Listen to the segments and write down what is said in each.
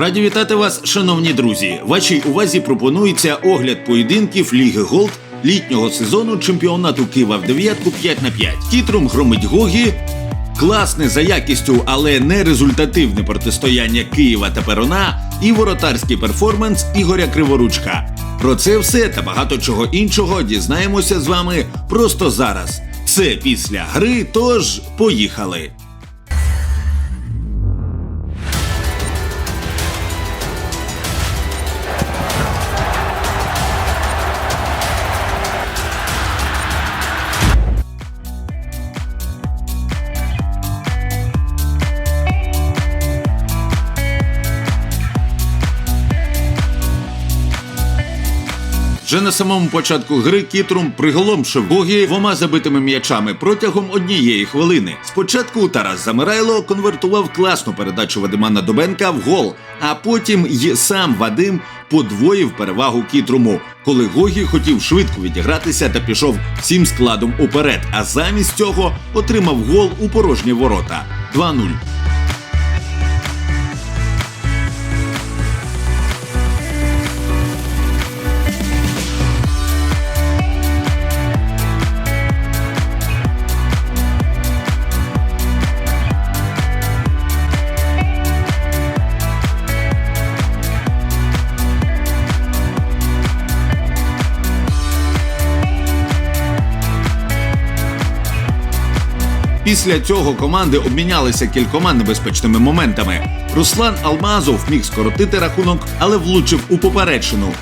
Раді вітати вас, шановні друзі. Вашій увазі пропонується огляд поєдинків Ліги Голд літнього сезону чемпіонату Києва в дев'ятку 5 на 5. Кітрум громить Гогі. Класне за якістю, але не результативне протистояння Києва та Перуна і воротарський перформанс Ігоря Криворучка. Про це все та багато чого іншого дізнаємося з вами просто зараз. Це після гри, тож поїхали. Вже на самому початку гри Кітрум приголомшив Гогі двома забитими м'ячами протягом однієї хвилини. Спочатку Тарас Замирайло конвертував класну передачу Вадима Надобенка в гол, а потім й сам Вадим подвоїв перевагу Кітруму, коли Гогі хотів швидко відігратися та пішов всім складом уперед. А замість цього отримав гол у порожні ворота 2-0. Після цього команди обмінялися кількома небезпечними моментами. Руслан Алмазов міг скоротити рахунок, але влучив у поперечину.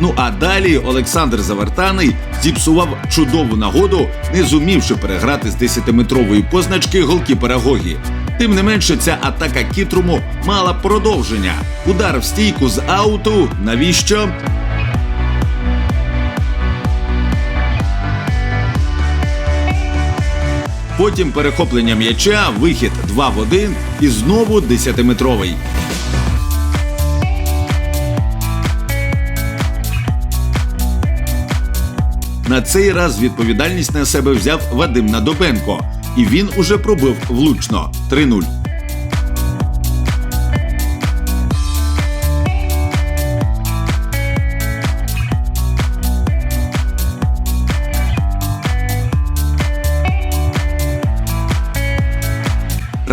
Ну а далі Олександр Завертаний зіпсував чудову нагоду, не зумівши переграти з 10-метрової позначки голкіпера Гогі. Тим не менше, ця атака Кітруму мала продовження. Удар в стійку з ауту. Навіщо? Потім перехоплення м'яча, вихід 2 в 1 і знову 10-метровий. На цей раз відповідальність на себе взяв Вадим Надобенко, і він уже пробив влучно 3-0.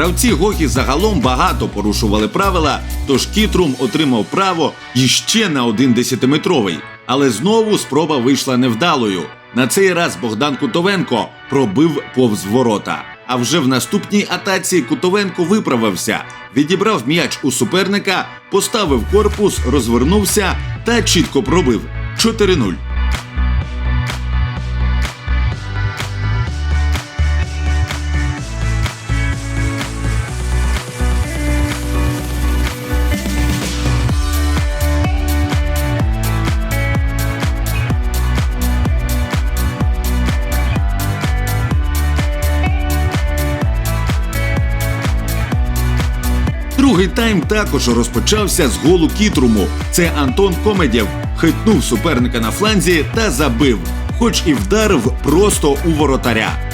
Гравці Гогі загалом багато порушували правила, тож Кітрум отримав право іще на один десятиметровий. Але знову спроба вийшла невдалою. На цей раз Богдан Кутовенко пробив повз ворота. А вже в наступній атаці Кутовенко виправився, відібрав м'яч у суперника, поставив корпус, розвернувся та чітко пробив 4-0. Другий тайм також розпочався з голу Кітруму. Це Антон Комедєв хитнув суперника на фланзі та забив, хоч і вдарив просто у воротаря.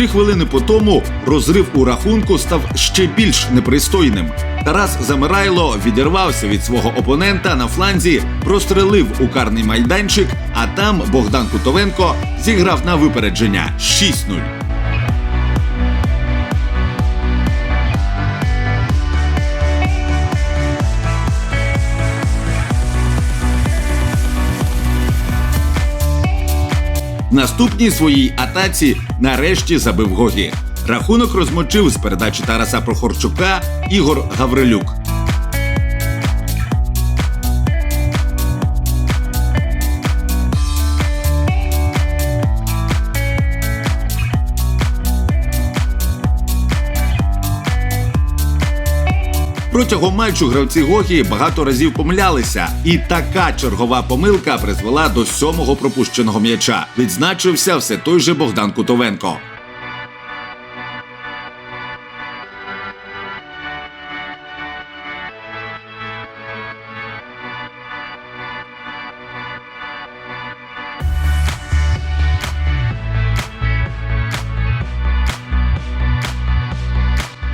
Три хвилини по тому розрив у рахунку став ще більш непристойним. Тарас Замирайло відірвався від свого опонента на фланзі, прострелив у карний майданчик, а там Богдан Кутовенко зіграв на випередження 6-0. Наступній своїй атаці нарешті забив Гогі. Рахунок розмочив з передачі Тараса Прохорчука Ігор Гаврилюк. Протягом матчу гравці Гогі багато разів помилялися, і така чергова помилка призвела до сьомого пропущеного м'яча. Відзначився все той же Богдан Кутовенко.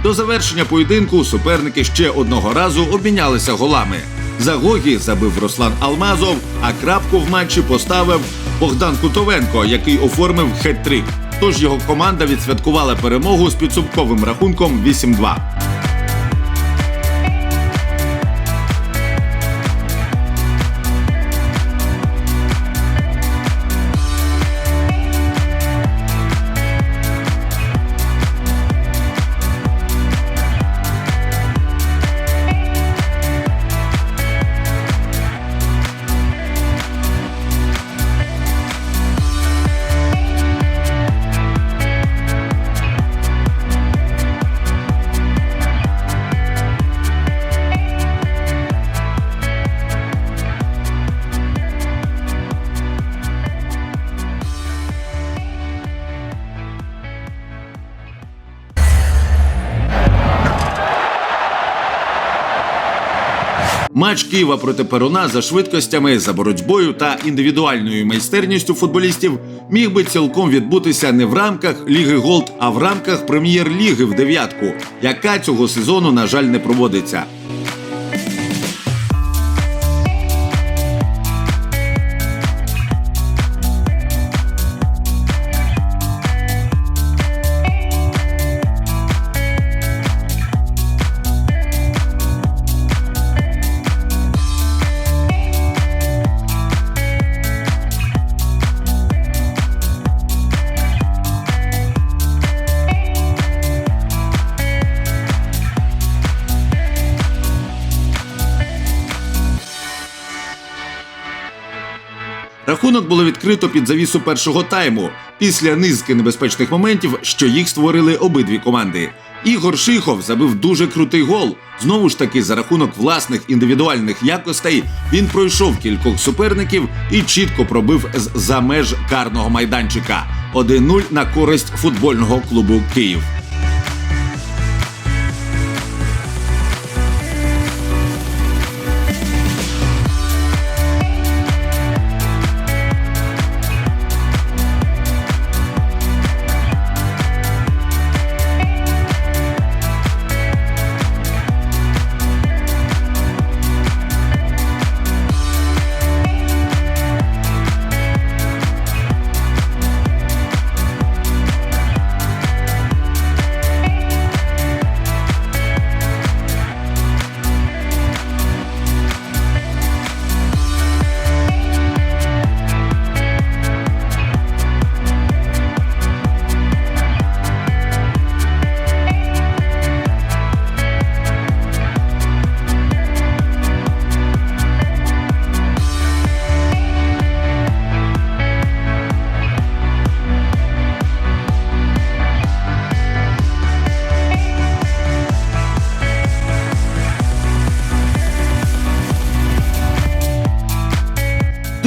До завершення поєдинку суперники ще одного разу обмінялися голами. За Гогі забив Руслан Алмазов, а крапку в матчі поставив Богдан Кутовенко, який оформив хет-трик. Тож його команда відсвяткувала перемогу з підсумковим рахунком 8-2. Матч Києва проти Перуна за швидкостями, за боротьбою та індивідуальною майстерністю футболістів міг би цілком відбутися не в рамках Ліги Голд, а в рамках прем'єр-ліги в дев'ятку, яка цього сезону, на жаль, не проводиться. Рахунок було відкрито під завісу першого тайму після низки небезпечних моментів, що їх створили обидві команди. Ігор Шихов забив дуже крутий гол. Знову ж таки, за рахунок власних індивідуальних якостей він пройшов кількох суперників і чітко пробив з за меж карного майданчика. 1-0 на користь футбольного клубу Київ.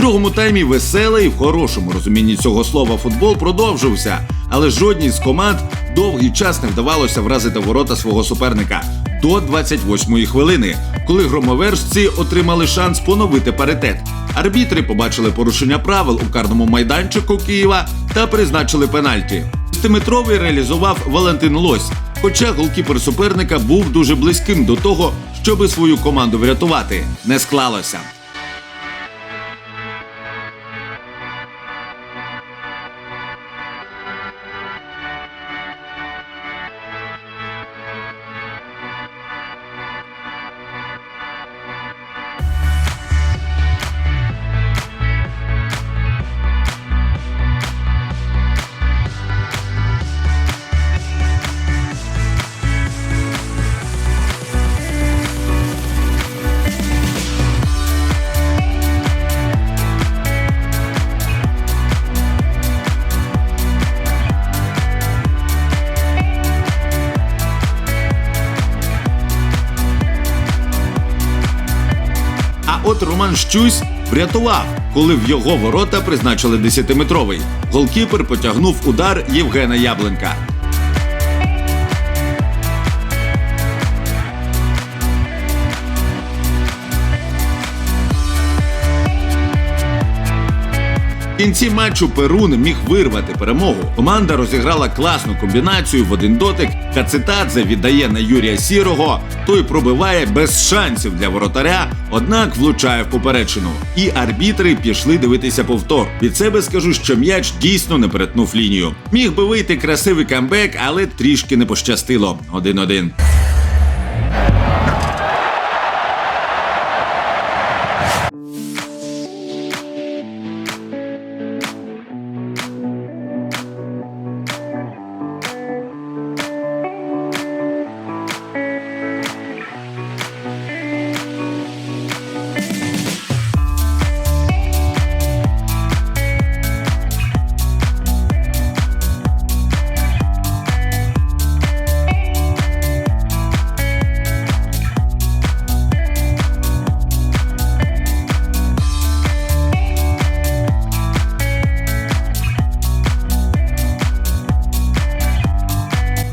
Другому таймі веселий в хорошому розумінні цього слова футбол продовжився, але жодній з команд довгий час не вдавалося вразити ворота свого суперника до 28-ї хвилини, коли громовержці отримали шанс поновити паритет. Арбітри побачили порушення правил у карному майданчику Києва та призначили пенальті. Стиметровий реалізував Валентин Лось, хоча голкіпер суперника був дуже близьким до того, щоби свою команду врятувати. Не склалося. От Роман Щусь врятував, коли в його ворота призначили 10-метровий. Голкіпер потягнув удар Євгена Ябленка. Кінці матчу Перун міг вирвати перемогу. Команда розіграла класну комбінацію в один дотик. Кацитадзе віддає на Юрія Сірого. Той пробиває без шансів для воротаря, однак влучає в поперечину. І арбітри пішли дивитися повтор. Від себе скажу, що м'яч дійсно не перетнув лінію. Міг би вийти красивий камбек, але трішки не пощастило. 1-1.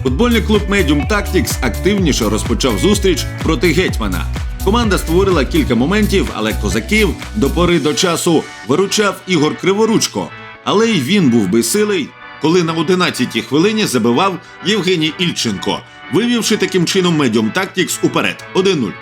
Футбольний клуб Medium Tactics активніше розпочав зустріч проти гетьмана. Команда створила кілька моментів, але козаків до пори до часу виручав Ігор Криворучко. Але й він був безсилий, коли на 11-й хвилині забивав Євгеній Ільченко, вивівши таким чином Medium Tactics уперед 1-0.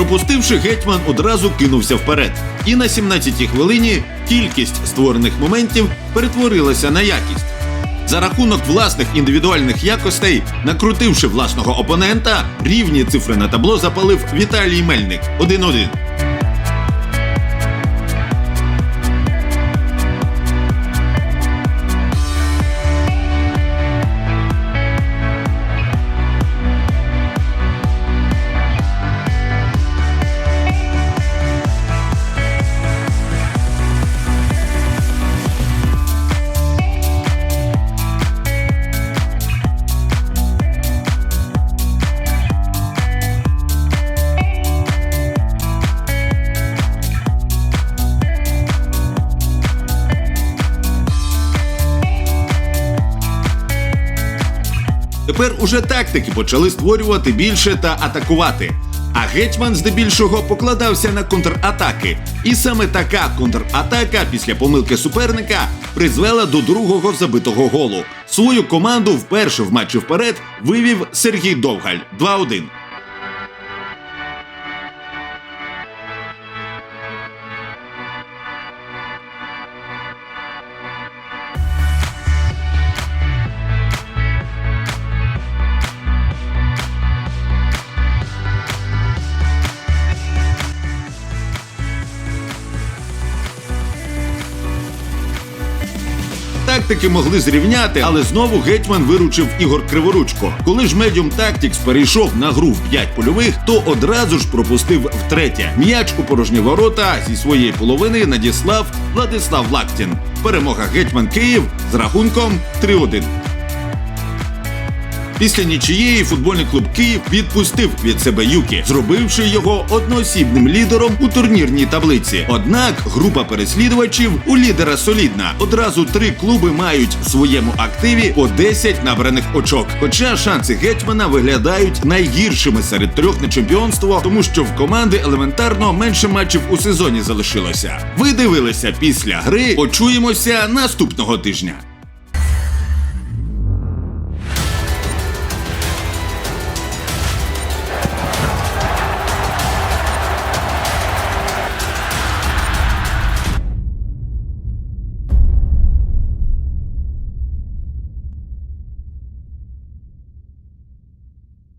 Пропустивши гетьман, одразу кинувся вперед. І на 17-й хвилині кількість створених моментів перетворилася на якість. За рахунок власних індивідуальних якостей, накрутивши власного опонента, рівні цифри на табло запалив Віталій Мельник 1-1. Тепер уже тактики почали створювати більше та атакувати. А гетьман здебільшого покладався на контратаки. І саме така контратака після помилки суперника призвела до другого забитого голу. Свою команду вперше в матчі вперед вивів Сергій Довгаль 2-1. Тактики могли зрівняти, але знову гетьман виручив Ігор Криворучко. Коли ж медіум Тактікс перейшов на гру в 5 польових, то одразу ж пропустив втретє. М'яч у порожні ворота зі своєї половини надіслав Владислав Лактін. Перемога гетьман Київ з рахунком 3-1. Після нічиєї футбольний клуб Київ відпустив від себе Юкі, зробивши його одноосібним лідером у турнірній таблиці. Однак група переслідувачів у лідера солідна. Одразу три клуби мають в своєму активі по 10 набраних очок. Хоча шанси гетьмана виглядають найгіршими серед трьох на чемпіонство, тому що в команди елементарно менше матчів у сезоні залишилося. Ви дивилися після гри. Почуємося наступного тижня.